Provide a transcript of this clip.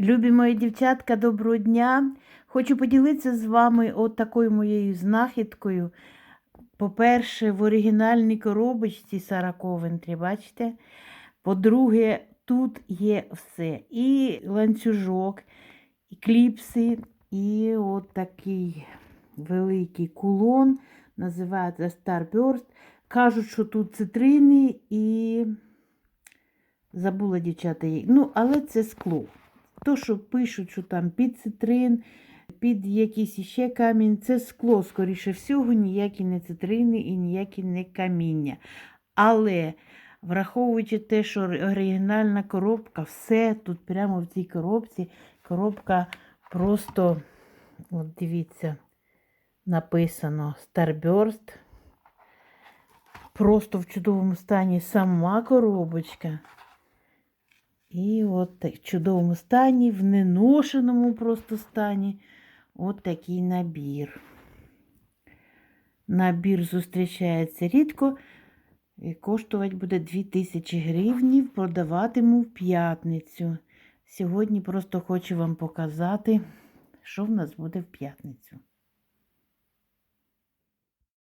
Любі мої дівчатка, доброго дня. Хочу поділитися з вами от такою моєю знахідкою. По-перше, в оригінальній коробочці Сара Ковентрі, бачите? По-друге, тут є все. І ланцюжок, і кліпси, і от такий великий кулон, називається Starburst. Кажуть, що тут цитрини і забула дівчата її. Ну, але це скло. То, що пишуть, що там під цитрин, під якийсь іще камінь, це скло, скоріше всього, ніякі не цитрини і ніякі не каміння. Але, враховуючи те, що оригінальна коробка, все тут прямо в цій коробці, коробка просто, от дивіться, написано Starburst. Просто в чудовому стані сама коробочка. І от так, в чудовому стані, в неношеному просто стані. От такий набір. Набір зустрічається рідко. І коштувати буде 2000 гривнів, продаватиму в п'ятницю. Сьогодні просто хочу вам показати, що в нас буде в п'ятницю.